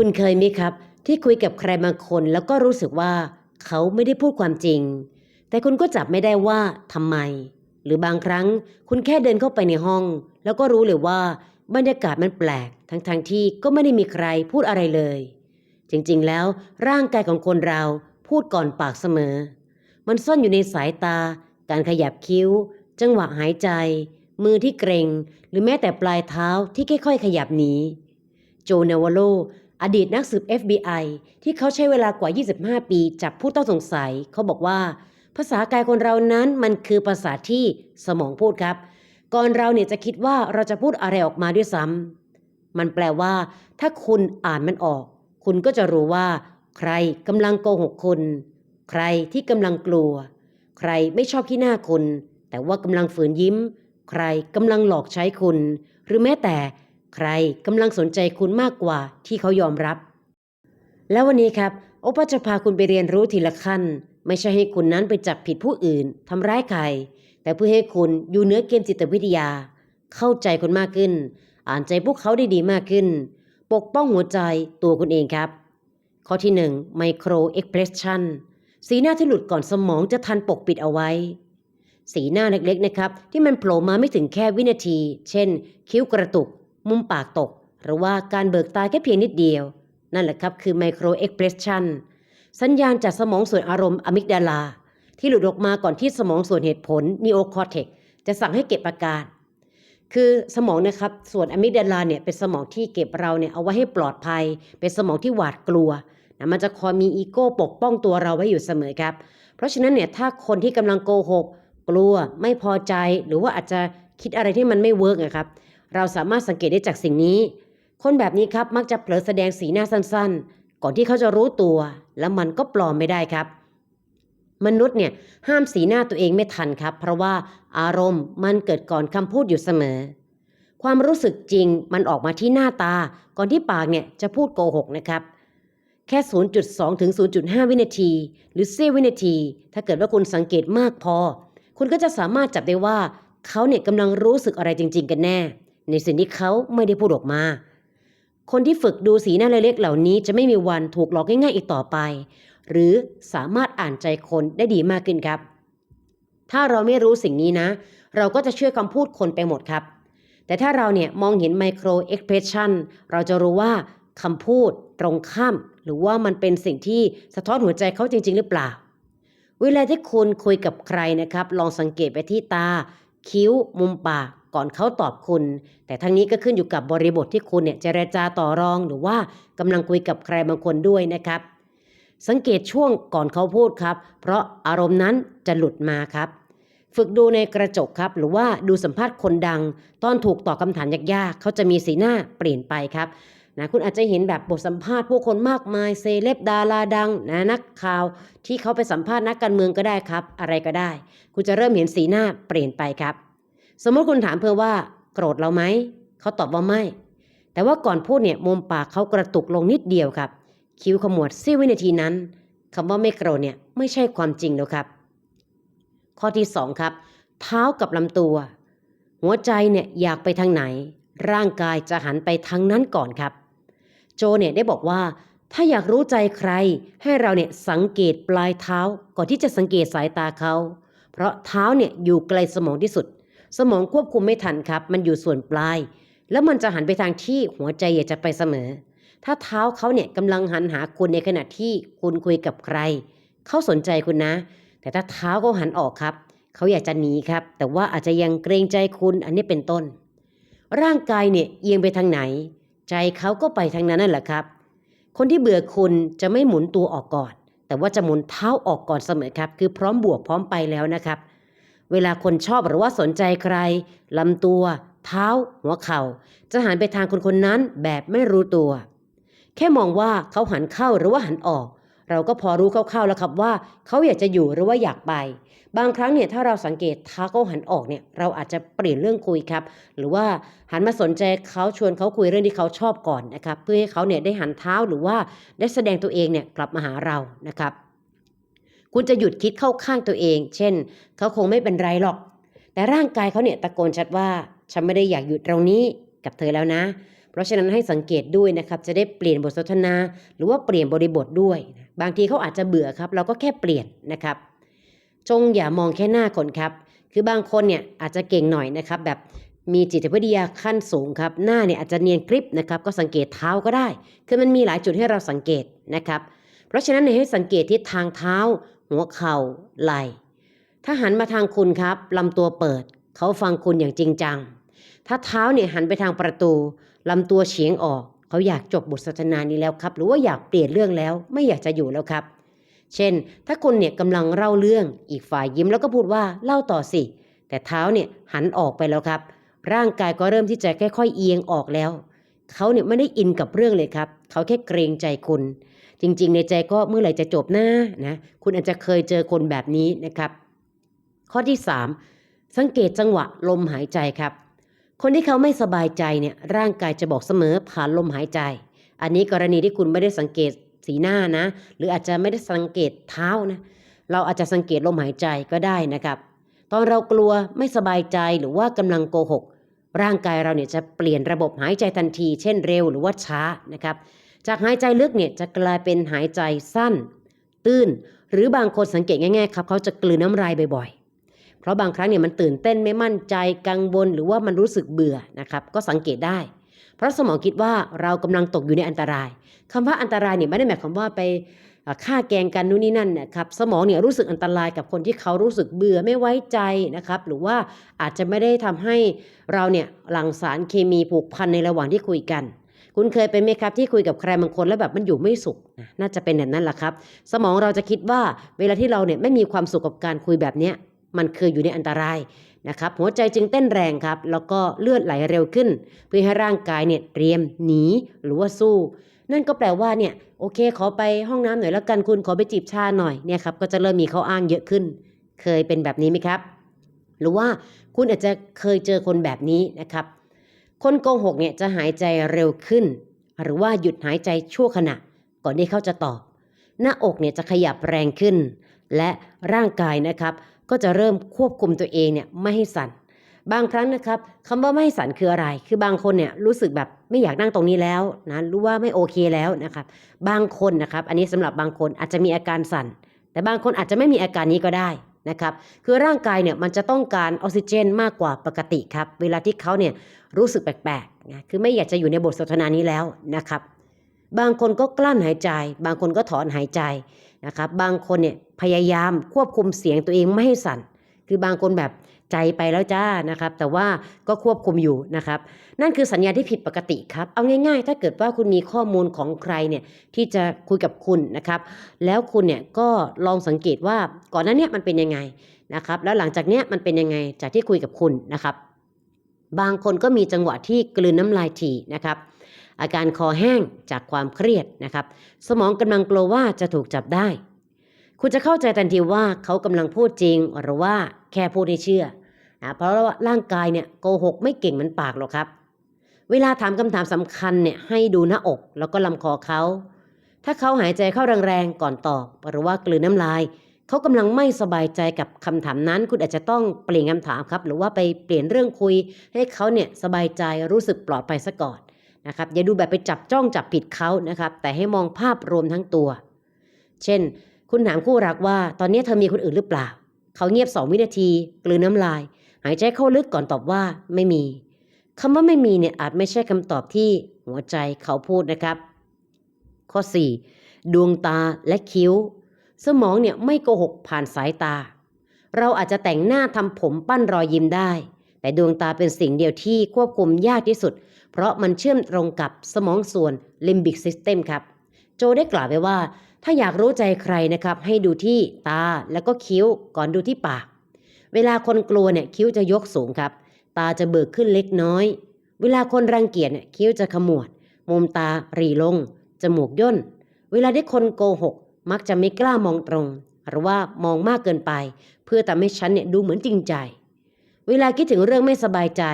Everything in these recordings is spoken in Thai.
คุณเคยไหมครับ ที่คุยกับใครบางคนแล้วก็รู้สึกว่า เขาไม่ได้พูดความจริง แต่คุณก็จับไม่ได้ว่าทำไม หรือบางครั้งคุณแค่เดินเข้าไปในห้อง แล้วก็รู้เลยว่าบรรยากาศมันแปลก ทั้งๆทที่ก็ไม่ได้มีใครพูดอะไรเลย จริงๆ แล้วร่างกายของคนเราพูดก่อนปากเสมอ มันซ่อนอยู่ในสายตา การขยับคิ้ว จังหวะหายใจ มือที่เกรงหรือแม้แต่ปลายเท้าที่ค่อยๆ ขยับหนีโจนาวโล อดีตนักสืบ FBI ที่เขาใช้เวลากว่า 25 ปีจับผู้ต้องสงสัย เขาบอกว่า ภาษากายคนเรานั้นมันคือภาษาที่สมองพูดครับ ก่อนเราเนี่ยจะคิดว่าเราจะพูดอะไรออกมาด้วยซ้ำมันแปลว่า ถ้าคุณอ่านมันออก คุณก็จะรู้ว่า ใครกำลังโกหกคุณ ใครที่กำลังกลัว ใครไม่ชอบขี้หน้าคุณ แต่ว่ากำลังฝืนยิ้ม ใครกำลังหลอกใช้คุณ หรือแม้แต่ ใครกำลังสนใจคุณมากกว่าที่เขายอมรับ แล้ววันนี้ครับโอปาจะพาคุณไปเรียนรู้ทีละขั้น ไม่ใช่ให้คุณนั้นไปจับผิดผู้อื่นทำร้ายใคร แต่เพื่อให้คุณอยู่เหนือเกมจิตวิทยา เข้าใจคนมากขึ้น อ่านใจพวกเขาได้ดีมากขึ้น ปกป้องหัวใจตัวคุณเองครับ ข้อที่1 micro expression สีหน้าที่หลุดก่อนสมองจะทันปกปิดเอาไว้ สีหน้าเล็กๆนะครับ ที่มันโผล่มาไม่ถึงแค่วินาที เช่น คิ้วกระตุก มุมปากตก หรือว่าการเบิกตาแค่เพียงนิดเดียว นั่นแหละครับคือ micro expression สัญญาณจากสมองส่วนอารมณ์อะมิกดาลา ที่หลุดออกมาก่อนที่สมองส่วนเหตุผล neocortex จะสั่งให้เก็บอาการ คือสมองนะครับส่วนอะมิกดาลาเนี่ยเป็นสมองที่เก็บเราเนี่ยเอาไว้ให้ปลอดภัย เป็นสมองที่หวาดกลัวนะมันจะคอยมีอีโก้ปกป้องตัวเราไว้อยู่เสมอครับ เพราะฉะนั้นเนี่ยถ้าคนที่กำลังโกหก กลัวไม่พอใจหรือว่าอาจจะคิดอะไรที่มันไม่เวิร์กนะครับ เราสามารถสังเกตได้จากสิ่งนี้ คนแบบนี้ครับมักจะเผลอแสดงสีหน้าสั้นๆ ก่อนที่เขาจะรู้ตัว แล้วมันก็ปลอมไม่ได้ครับ มนุษย์เนี่ยห้ามสีหน้าตัวเองไม่ทันครับ เพราะว่าอารมณ์มันเกิดก่อนคำพูดอยู่เสมอ ความรู้สึกจริงมันออกมาที่หน้าตา ก่อนที่ปากเนี่ยจะพูดโกหกนะครับแค่ 0.2 ถึง 0.5 วินาที หรือเสี้ยววินาที ถ้าเกิดว่าคุณสังเกตมากพอ คุณก็จะสามารถจับได้ว่า เขาเนี่ยกำลังรู้สึกอะไรจริง ๆ กันแน่ ในสิ่งที่เขาไม่ได้พูดออกมา คนที่ฝึกดูสีหน้าเล็กๆเหล่านี้จะไม่มีวันถูกหลอกง่ายๆอีกต่อไป หรือสามารถอ่านใจคนได้ดีมากขึ้นครับ ถ้าเราไม่รู้สิ่งนี้นะ เราก็จะเชื่อคำพูดคนไปหมดครับ แต่ถ้าเราเนี่ยมองเห็นไมโครเอ็กเพรสชันเราจะรู้ว่าคำพูดตรงข้าม หรือว่ามันเป็นสิ่งที่สะท้อนหัวใจเขาจริง ๆ หรือเปล่า เวลาที่คุณคุยกับใครนะครับ ลองสังเกตไปที่ตา คิ้ว มุมปากก่อนเขาตอบคุณ แต่ทั้งนี้ก็ขึ้นอยู่กับบริบทที่คุณเนี่ยเจรจาต่อรองหรือว่ากำลังคุยกับใครบางคนด้วยนะครับ สังเกตช่วงก่อนเขาพูดครับ เพราะอารมณ์นั้นจะหลุดมาครับฝึกดูในกระจกครับ หรือว่าดูสัมภาษณ์คนดัง ตอนถูกตอบคำถามยากๆ เขาจะมีสีหน้าเปลี่ยนไปครับ นะคุณอาจจะเห็นแบบบทสัมภาษณ์ผู้คนมากมายเซเลบดาราดังนะนักข่าว ที่เขาไปสัมภาษณ์นักการเมืองก็ได้ครับ อะไรก็ได้ คุณจะเริ่มเห็นสีหน้าเปลี่ยนไปครับ สมมติคุณถามเพื่อว่า โกรธเราไหมเขาตอบว่าไม่ แต่ว่าก่อนพูดเนี่ยมุมปากเขากระตุกลงนิดเดียวครับ คิ้วขมวดเสี้ยววินาทีนั้นคำว่าไม่โกรธเนี่ยไม่ใช่ความจริงแล้วครับ ข้อที่สองครับ เท้ากับลำตัว หัวใจเนี่ยอยากไปทางไหน ร่างกายจะหันไปทางนั้นก่อนครับ โจเนี่ยได้บอกว่า ถ้าอยากรู้ใจใคร ให้เราเนี่ยสังเกตปลายเท้าก่อนที่จะสังเกตสายตาเขา เพราะเท้าเนี่ยอยู่ไกลสมองที่สุด สมองควบคุมไม่ทันครับ มันอยู่ส่วนปลาย แล้วมันจะหันไปทางที่หัวใจอยากจะไปเสมอ ถ้าเท้าเขาเนี่ยกำลังหันหาคุณในขณะที่คุณคุยกับใคร เขาสนใจคุณนะ แต่ถ้าเท้าเขาหันออกครับเขาอยากจะหนีครับ แต่ว่าอาจจะยังเกรงใจคุณอันนี้เป็นต้น ร่างกายเนี่ยเอียงไปทางไหน ใจเขาก็ไปทางนั้นนั่นแหละครับ คนที่เบื่อคุณจะไม่หมุนตัวออกก่อน แต่ว่าจะหมุนเท้าออกก่อนเสมอครับ คือพร้อมบวกพร้อมไปแล้วนะครับ เวลาคนชอบหรือว่าสนใจใครลำตัว เท้า หัวเข่า จะหันไปทางคนคนนั้นแบบไม่รู้ตัว แค่มองว่าเขาหันเข้าหรือว่าหันออก เราก็พอรู้คร่าวๆแล้วครับว่าเขาอยากจะอยู่หรือว่าอยากไป บางครั้งเนี่ยถ้าเราสังเกตท้าเขาหันออกเนี่ยเราอาจจะเปลี่ยนเรื่องคุยครับ หรือว่าหันมาสนใจเขาชวนเขาคุยเรื่องที่เขาชอบก่อนนะครับเพื่อให้เขาเนี่ยได้หันเท้าหรือว่าได้แสดงตัวเองเนี่ยกลับมาหาเรานะครับ คุณจะหยุดคิดเข้าข้างตัวเอง เช่นเขาคงไม่เป็นไรหรอก แต่ร่างกายเขาเนี่ยตะโกนชัดว่าฉันไม่ได้อยากหยุดตรงนี้กับเธอแล้วนะ เพเพราะฉะนั้นให้สังเกตด้วยนะครับ จะได้เปลี่ยนบทสนทนา หรือว่าเปลี่ยนบริบทด้วย บางทีเขาอาจจะเบื่อครับ เราก็แค่เปลี่ยนนะครับ จงอย่ามองแค่หน้าคนครับ คือบางคนเนี่ยอาจจะเก่งหน่อยนะครับ แบบมีจิตวิทยาขั้นสูงครับ หน้าเนี่ยอาจจะเนียนกริบนะครับ ก็สังเกตเท้าก็ได้ คือมันมีหลายจุดให้เราสังเกตนะครับ เพราะฉะนั้นให้สังเกตที่ทางเท้า หัวเข่าไหล่ถ้าหันมาทางคุณครับลำตัวเปิด เขาฟังคุณอย่างจริงจัง ถ้าเท้าเนี่ยหันไปทางประตูลำตัวเฉียงออก เขาอยากจบบทสนทนานี้แล้วครับ หรือว่าอยากเปลี่ยนเรื่องแล้วไม่อยากจะอยู่แล้วครับ เช่น ถ้าคุณเนี่ยกำลังเล่าเรื่อง อีกฝ่ายยิ้มแล้วก็พูดว่าเล่าต่อสิ แต่เท้าเนี่ยหันออกไปแล้วครับ ร่างกายก็เริ่มที่จะค่อยๆเอียงออกแล้วเขาเนี่ยไม่ได้อินกับเรื่องเลยครับ เขาแค่เกรงใจคุณ จริง ๆ ในใจก็เมื่อไหร่จะจบหน้านะ คุณอาจจะเคยเจอคนแบบนี้นะครับ ข้อที่ 3 สังเกตจังหวะลมหายใจครับ คนที่เขาไม่สบายใจเนี่ยร่างกายจะบอกเสมอผ่านลมหายใจ อันนี้กรณีที่คุณไม่ได้สังเกตสีหน้านะ หรืออาจจะไม่ได้สังเกตเท้านะ เราอาจจะสังเกตลมหายใจก็ได้นะครับ ตอนเรากลัวไม่สบายใจหรือว่ากำลังโกหก ร่างกายเราเนี่ยจะเปลี่ยนระบบหายใจทันที เช่นเร็วหรือว่าช้านะครับ จากหายใจลึกเนี่ยจะกลายเป็นหายใจสั้น ตื้น หรือบางคนสังเกตง่ายๆครับเขาจะกลืนน้ำลายบ่อย ราะบางครั้งเนี่ยมันตื่นเต้นไม่มั่นใจกังวลหรือว่ามันรู้สึกเบื่อนะครับก็สังเกตได้ เพราะสมองคิดว่าเรากำลังตกอยู่ในอันตรายคำว่าอันตรายเนี่ยไม่ได้หมายความว่าไปฆ่าแกงกันนู่นนี่นั่นนะครับสมองเนี่ยรู้สึกอันตรายกับคนที่เขารู้สึกเบื่อไม่ไว้ใจนะครับหรือว่าอาจจะไม่ได้ทำให้เราเนี่ยหลั่งสารเคมีผูกพันในระหว่างที่คุยกันคุณเคยเป็นไหมครับที่คุยกับใครบางคนแล้วแบบมันอยู่ไม่สุข น่าจะเป็นแบบนั้นแหละครับ สมองเราจะคิดว่าเวลาที่เราเนี่ยไม่มีความสุขกับการคุยแบบเนี้ย มันคืออยู่ในอันตรายนะครับหัวใจจึงเต้นแรงครับแล้วก็เลือดไหลเร็วขึ้น เพื่อให้ร่างกายเนี่ยเตรียมหนีหรือว่าสู้ นั่นก็แปลว่าเนี่ยโอเค ขอไปห้องน้ำหน่อยแล้วกันคุณขอไปจีบชาหน่อยเนี่ยครับก็จะเริ่มมีข้ออ้างเยอะขึ้น เคยเป็นแบบนี้ไหมครับ หรือว่าคุณอาจจะเคยเจอคนแบบนี้นะครับ คนโกหกเนี่ยจะหายใจเร็วขึ้น หรือว่าหยุดหายใจชั่วขณะ ก่อนที่เขาจะตอบ หน้าอกเนี่ยจะขยับแรงขึ้น และร่างกายนะครับ ก็จะเริ่มควบคุมตัวเองเนี่ยไม่ให้สั่น บางครั้งนะครับคำว่าไม่ให้สั่นคืออะไร คือบางคนเนี่ยรู้สึกแบบไม่อยากนั่งตรงนี้แล้วนะรู้ว่าไม่โอเคแล้วนะครับ บางคนนะครับ อันนี้สำหรับบางคนอาจจะมีอาการสั่น แต่บางคนอาจจะไม่มีอาการนี้ก็ได้นะครับคือร่างกายเนี่ยมันจะต้องการออกซิเจนมากกว่าปกติครับ เวลาที่เขาเนี่ยรู้สึกแปลกๆนะคือไม่อยากจะอยู่ในบทสนทนานี้แล้วนะครับ บางคนก็กลั้นหายใจ บางคนก็ถอนหายใจนะครับ บางคนเนี่ย พยายามควบคุมเสียงตัวเองไม่ให้สั่น คือบางคนแบบใจไปแล้วจ้านะครับ แต่ว่าก็ควบคุมอยู่นะครับ นั่นคือสัญญาณที่ผิดปกติครับ เอาง่าย ๆ ถ้าเกิดว่าคุณมีข้อมูลของใครเนี่ยที่จะคุยกับคุณนะครับ แล้วคุณเนี่ยก็ลองสังเกตว่าก่อนหน้าเนี้มันเป็นยังไงนะครับ แล้วหลังจากเนี้ยมันเป็นยังไงจากที่คุยกับคุณนะครับ บางคนก็มีจังหวะที่กลืนน้ำลายถี่นะครับอาการคอแห้งจากความเครียดนะครับ สมองกำลังกลัวว่าจะถูกจับได้ คุณจะเข้าใจทันทีว่าเขากำลังพูดจริง หรือว่าแค่พูดให้เชื่อนะเพราะว่าร่างกายเนี่ยโกหกไม่เก่งเหมือนปากหรอกครับ เวลาถามคำถามสำคัญเนี่ยให้ดูหน้าอกแล้วก็ลำคอเขา ถ้าเขาหายใจเข้าแรงๆก่อนตอบหรือว่ากลืนน้ำลายเขากำลังไม่สบายใจกับคำถามนั้น คุณอาจจะต้องเปลี่ยนคำถามครับ หรือว่าไปเปลี่ยนเรื่องคุย ให้เขาเนี่ยสบายใจรู้สึกปลอดภัยซะก่อนนะครับอย่าดูแบบไปจับจ้องจับผิดเขานะครับ แต่ให้มองภาพรวมทั้งตัว เช่น คุณถามคู่รักว่าตอนนี้เธอมีคนอื่นหรือเปล่า เขาเงียบสองวินาที กลืนน้ำลาย หายใจเข้าลึกก่อนตอบว่าไม่มีคำว่าไม่มีเนี่ยอาจไม่ใช่คำตอบที่หัวใจเขาพูดนะครับ ข้อ 4. ดวงตาและคิ้ว สมองเนี่ยไม่โกหกผ่านสายตา เราอาจจะแต่งหน้าทำผมปั้นรอยยิ้มได้ แต่ดวงตาเป็นสิ่งเดียวที่ควบคุมยากที่สุด เพราะมันเชื่อมตรงกับสมองส่วน limbic system ครับ โจได้กล่าวไว้ว่า ถ้าอยากรู้ใจใครนะครับ ให้ดูที่ตาแล้วก็คิ้วก่อนดูที่ปาก เวลาคนกลัวเนี่ยคิ้วจะยกสูงครับ ตาจะเบิกขึ้นเล็กน้อย เวลาคนรังเกียจเนี่ยคิ้วจะขมวด มุมตารีลง จมูกย่น เวลาที่คนโกหก มักจะไม่กล้ามองตรง หรือว่ามองมากเกินไป เพื่อทำให้ฉันเนี่ยดูเหมือนจริงใจ เวลาคิดถึงเรื่องไม่สบายใจ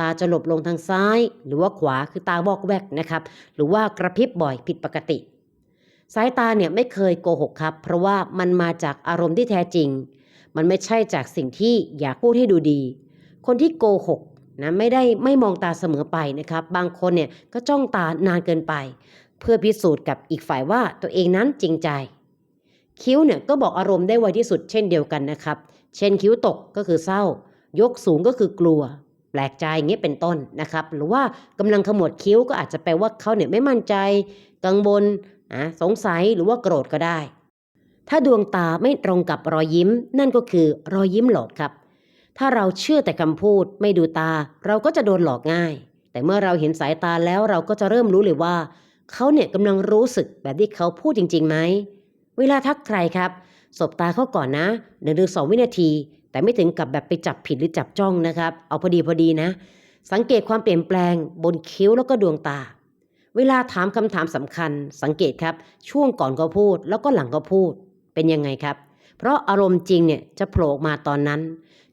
ตาจะหลบลงทางซ้าย หรือว่าขวาคือตาบอกแวกนะครับ หรือว่ากระพริบบ่อยผิดปกติ สายตาเนี่ยไม่เคยโกหกครับ เพราะว่ามันมาจากอารมณ์ที่แท้จริง มันไม่ใช่จากสิ่งที่อยากพูดให้ดูดี คนที่โกหกนะไม่ได้ไม่มองตาเสมอไปนะครับ บางคนเนี่ยก็จ้องตานานเกินไป เพื่อพิสูจน์กับอีกฝ่ายว่าตัวเองนั้นจริงใจ คิ้วเนี่ยก็บอกอารมณ์ได้ไวที่สุดเช่นเดียวกันนะครับ เช่นคิ้วตกก็คือเศร้า ยกสูงก็คือกลัว แปลกใจอย่างเงี้ยเป็นต้นนะครับ หรือว่ากำลังขมวดคิ้วก็อาจจะแปลว่าเขาเนี่ยไม่มั่นใจ กังวล นะสงสัยหรือว่าโกรธก็ได้ ถ้าดวงตาไม่ตรงกับรอยยิ้ม นั่นก็คือรอยยิ้มหลอกครับ ถ้าเราเชื่อแต่คำพูดไม่ดูตา เราก็จะโดนหลอกง่าย แต่เมื่อเราเห็นสายตาแล้วเราก็จะเริ่มรู้เลยว่า เขาเนี่ยกำลังรู้สึกแบบที่เขาพูดจริงๆไหมเวลาทักใครครับสบตาเขาก่อนนะหนึ่งถึงสองวินาที แต่ไม่ถึงกับแบบไปจับผิดหรือจับจ้องนะครับ เอาพอดีพอดีนะ สังเกตความเปลี่ยนแปลงบนคิ้วแล้วก็ดวงตา เวลาถามคำถามสำคัญ สังเกตครับ ช่วงก่อนก็พูด แล้วก็หลังก็พูด เป็นยังไงครับ เพราะอารมณ์จริงเนี่ยจะโผล่มาตอนนั้น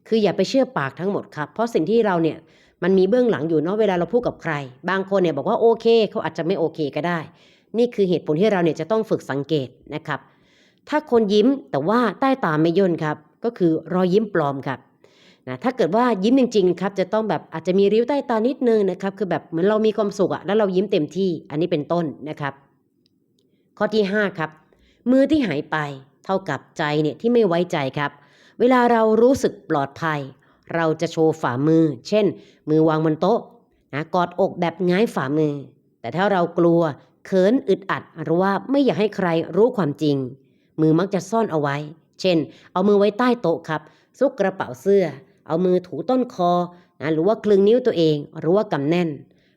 คืออย่าไปเชื่อปากทั้งหมดครับ เพราะสิ่งที่เราเนี่ยมันมีเบื้องหลังอยู่เนาะเวลาเราพูดกับใคร บางคนเนี่ยบอกว่าโอเคเขาอาจจะไม่โอเคก็ได้ นี่คือเหตุผลที่เราเนี่ยจะต้องฝึกสังเกตนะครับ ถ้าคนยิ้มแต่ว่าใต้ตาไม่ย่นครับ ก็คือรอยยิ้มปลอมครับ นะถ้าเกิดว่ายิ้มจริงๆครับจะต้องแบบอาจจะมีริ้วใต้ตานิดนึงนะครับคือแบบเหมือนเรามีความสุขอะแล้วเรายิ้มเต็มที่อันนี้เป็นต้นนะครับ ข้อที่ 5 ครับ มือที่หายไปเท่ากับใจเนี่ยที่ไม่ไว้ใจครับ เวลาเรารู้สึกปลอดภัย เราจะโชว์ฝ่ามือ เช่น มือวางบนโต๊ะนะกอดอกแบบง่ายฝ่ามือ แต่ถ้าเรากลัวเขินอึดอัดหรือว่าไม่อยากให้ใครรู้ความจริง มือมักจะซ่อนเอาไว้ เช่น เอามือไว้ใต้โต๊ะครับซุกกระเป๋าเสื้อ เอามือถูต้นคอนะหรือว่าคลึงนิ้วตัวเองหรือว่ากำแน่น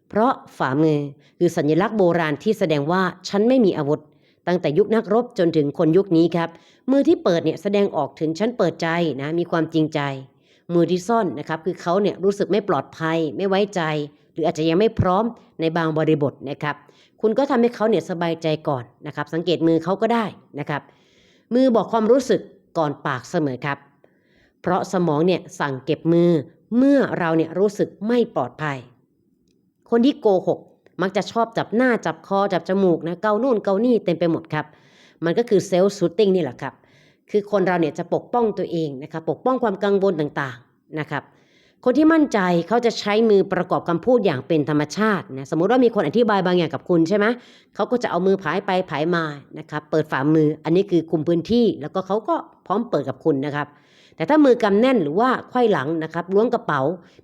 เพราะฝ่ามือคือสัญลักษณ์โบราณที่แสดงว่าฉันไม่มีอาวุธ ตั้งแต่ยุคนักรบจนถึงคนยุคนี้ครับ มือที่เปิดเนี่ยแสดงออกถึงฉันเปิดใจนะมีความจริงใจ มือที่ซ่อนนะครับคือเขาเนี่ยรู้สึกไม่ปลอดภัย ไม่ไว้ใจ หรืออาจจะยังไม่พร้อมในบางบริบทนะครับ คุณก็ทำให้เขาเนี่ยสบายใจก่อนนะครับ สังเกตมือเขาก็ได้นะครับ มือบอกความรู้สึกก่อนปากเสมอครับ เพราะสมองเนี่ยสั่งเก็บมือเมื่อเราเนี่ยรู้สึกไม่ปลอดภัย คนที่โกหกมักจะชอบจับหน้าจับคอจับจมูกนะเกาโน่นเกานี่เต็มไปหมดครับ มันก็คือเซลล์ซูตติ้งนี่แหละครับ คือคนเราเนี่ยจะปกป้องตัวเองนะครับปกป้องความกังวลต่างๆนะครับ คนที่มั่นใจเขาจะใช้มือประกอบคำพูดอย่างเป็นธรรมชาตินะสมมุติว่ามีคนอธิบายบางอย่างกับคุณใช่ไหมเขาก็จะเอามือผายไปผายมานะครับเปิดฝ่ามืออันนี้คือคุมพื้นที่แล้วก็เขาก็พร้อมเปิดกับคุณนะครับ แต่ถ้ามือกำแน่นหรือว่าไขว้หลังนะครับล้วงกระเป๋า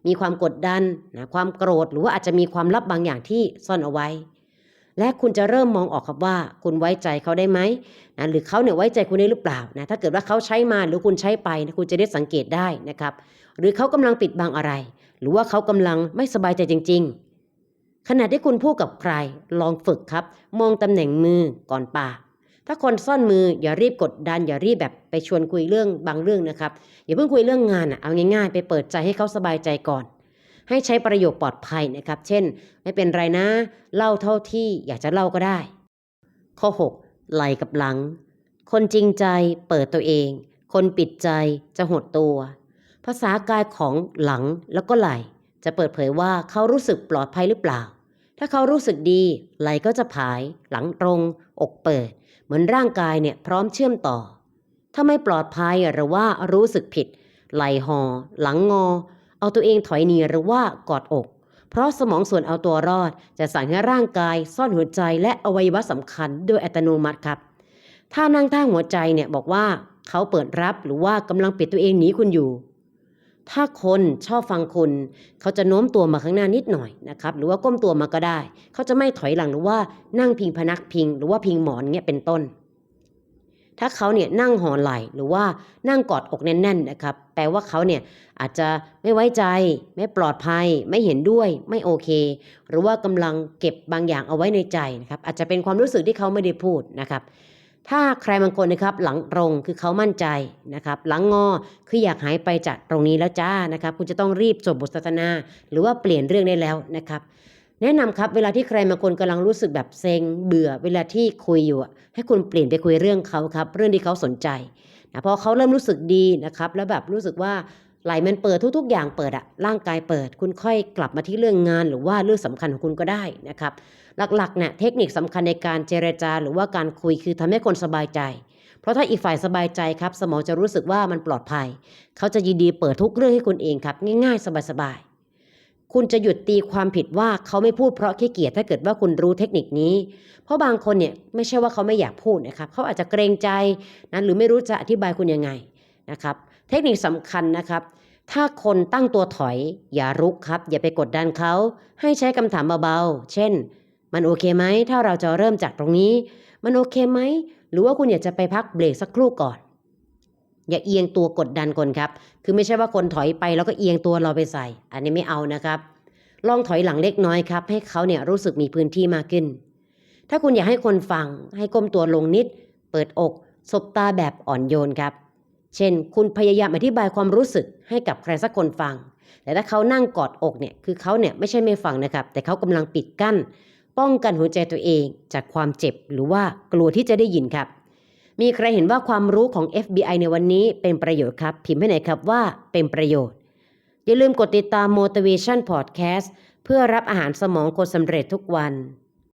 มีความกดดันนะความโกรธ หรือว่าอาจจะมีความลับบางอย่างที่ซ่อนเอาไว้ และคุณจะเริ่มมองออกครับว่า คุณไว้ใจเขาได้ไหมนะหรือเขาเนี่ยไว้ใจคุณได้หรือเปล่านะถ้าเกิดว่าเขาใช้มาหรือคุณใช้ไปนะคุณจะได้สังเกตได้นะครับ หรือเขากำลังปิดบังอะไร หรือว่าเขากำลังไม่สบายใจจริง ๆ ขณะที่คุณพูดกับใคร ลองฝึกครับ มองตำแหน่งมือก่อนปาก ถ้าคนซ่อนมืออย่ารีบกดดัน อย่ารีบแบบไปชวนคุยเรื่องบางเรื่องนะครับ อย่าเพิ่งคุยเรื่องงานอะเอาง่ายๆ ไปเปิดใจให้เขาสบายใจก่อน ให้ใช้ประโยคปลอดภัยนะครับ เช่น ไม่เป็นไรนะ เล่าเท่าที่อยากจะเล่าก็ได้ ข้อ 6 ไหลกับหลัง คนจริงใจเปิดตัวเอง คนปิดใจจะหดตัว ภาษากายของหลังแล้วก็ไหลจะเปิดเผยว่าเขารู้สึกปลอดภัยหรือเปล่า ถ้าเขารู้สึกดีไหลก็จะผาย หลังตรง อกเปิด เหมือนร่างกายเนี่ยพร้อมเชื่อมต่อ ถ้าไม่ปลอดภัยหรือว่ารู้สึกผิด ไหลหอ หลังงอ เอาตัวเองถอยหนีหรือว่ากอดอก เพราะสมองส่วนเอาตัวรอด จะสั่งให้ร่างกายซ่อนหัวใจและอวัยวะสำคัญโดยอัตโนมัติครับถ้านั่งท่าหัวใจเนี่ยบอกว่าเขาเปิดรับหรือว่ากำลังปิดตัวเองหนีคุณอยู่ ถ้าคนชอบฟังคุณเขาจะโน้มตัวมาข้างหน้านิดหน่อยนะครับหรือว่าก้มตัวมาก็ได้ เขาจะไม่ถอยหลังหรือว่านั่งพิงพนักพิง หรือว่าพิงหมอนเงี้ยเป็นต้น ถ้าเขาเนี่ยนั่งห่อไหล่หรือว่านั่งกอดอกแน่นๆนะครับแปลว่าเขาเนี่ยอาจจะไม่ไว้ใจ ไม่ปลอดภัย ไม่เห็นด้วยไม่โอเค หรือว่ากำลังเก็บบางอย่างเอาไว้ในใจนะครับอาจจะเป็นความรู้สึกที่เขาไม่ได้พูดนะครับ ถ้าใครบางคนนะครับหลังตรงคือเขามั่นใจนะครับหลังงอคืออยากหายไปจากตรงนี้แล้วจ้านะครับ คุณจะต้องรีบจบบทสนทนา หรือว่าเปลี่ยนเรื่องได้แล้วนะครับ แนะนำครับเวลาที่ใครบางคนกำลังรู้สึกแบบเซ็งเบื่อเวลาที่คุยอยู่ ให้คุณเปลี่ยนไปคุยเรื่องเขาครับ เรื่องที่เขาสนใจนะพอเขาเริ่มรู้สึกดีนะครับ แล้วแบบรู้สึกว่า ไหลมันเปิดทุก ๆ อย่างเปิดอะร่างกายเปิด คุณค่อยกลับมาที่เรื่องงานหรือว่าเรื่องสำคัญของคุณก็ได้นะครับ หลักๆเนี่ยเทคนิคสำคัญในการเจรจาหรือว่าการคุยคือทำให้คนสบายใจ เพราะถ้าอีกฝ่ายสบายใจครับ สมองจะรู้สึกว่ามันปลอดภัย เขาจะยินดีเปิดทุกเรื่องให้คุณเองครับ ง่ายๆ สบายๆคุณจะหยุดตีความผิดว่าเขาไม่พูดเพราะขี้เกียจถ้าเกิดว่าคุณรู้เทคนิคนี้ เพราะบางคนเนี่ยไม่ใช่ว่าเขาไม่อยากพูดนะครับเขาอาจจะเกรงใจนะหรือไม่รู้จะอธิบายคุณยังไงนะครับ เทคนิคสำคัญนะครับ ถ้าคนตั้งตัวถอย อย่ารุกครับ อย่าไปกดดันเขา ให้ใช้คำถามเบาๆ เช่น มันโอเคไหม ถ้าเราจะเริ่มจากตรงนี้ มันโอเคไหม หรือว่าคุณอยากจะไปพักเบรกสักครู่ก่อน อย่าเอียงตัวกดดันคนครับ คือไม่ใช่ว่าคนถอยไปแล้วก็เอียงตัวเราไปใส่ อันนี้ไม่เอานะครับ ลองถอยหลังเล็กน้อยครับ ให้เขาเนี่ยรู้สึกมีพื้นที่มากขึ้น ถ้าคุณอยากให้คนฟัง ให้ก้มตัวลงนิด เปิดอก สบตาแบบอ่อนโยนครับ เช่น คุณพยายามอธิบายความรู้สึกให้กับใครสักคนฟัง แต่ถ้าเขานั่งกอดอกเนี่ย คือเขาเนี่ยไม่ใช่ไม่ฟังนะครับ แต่เขากำลังปิดกั้น ป้องกันหัวใจตัวเองจากความเจ็บหรือว่ากลัวที่จะได้ยินครับ มีใครเห็นว่าความรู้ของ FBI ในวันนี้เป็นประโยชน์ครับ พิมพ์ให้หน่อยครับว่าเป็นประโยชน์ อย่าลืมกดติดตาม motivation podcast เพื่อรับอาหารสมองคนสำเร็จทุกวัน